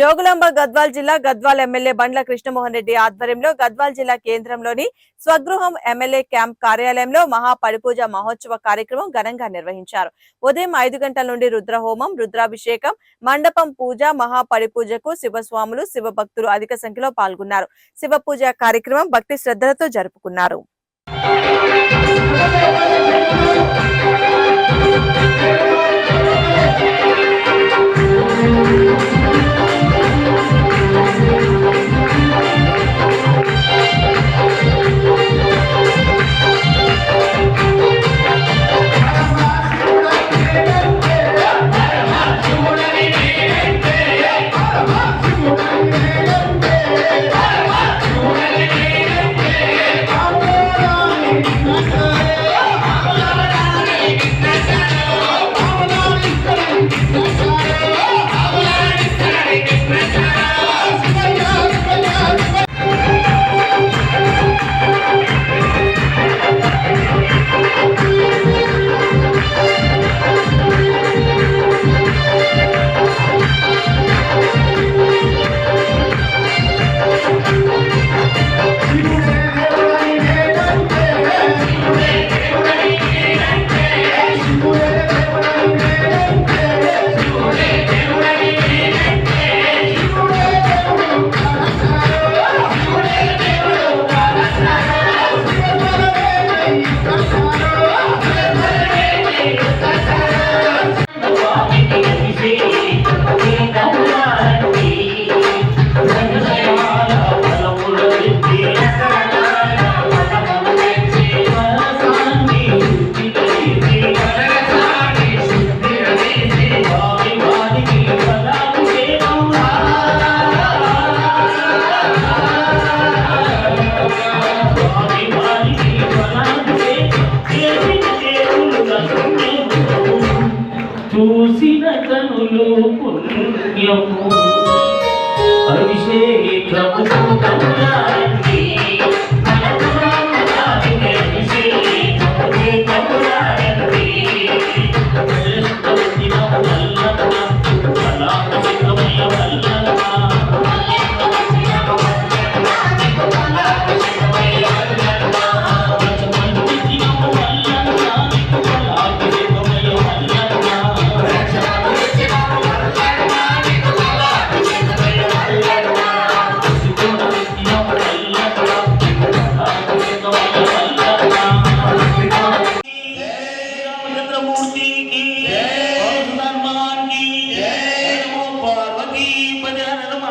జోగులాంబ గద్వాల్ జిల్లా గద్వాల్ ఎమ్మెల్యే బండ్ల కృష్ణమోహన్ రెడ్డి ఆధ్వర్యంలో గద్వాల్ జిల్లా కేంద్రంలోని స్వగృహం ఎమ్మెల్యే క్యాంప్ కార్యాలయంలో మహా పడిపూజ మహోత్సవ కార్యక్రమం ఘనంగా నిర్వహించారు. ఉదయం ఐదు గంటల నుండి రుద్రహోమం రుద్రాభిషేకం మండపం పూజ మహా పడిపూజకు శివస్వాములు శివభక్తులు అధిక సంఖ్యలో పాల్గొన్నారు. శివ పూజ కార్యక్రమం భక్తి శ్రద్ధలతో జరుపుకున్నారు. చూసిన కనులు పుణ్యము என்பது அருளுமா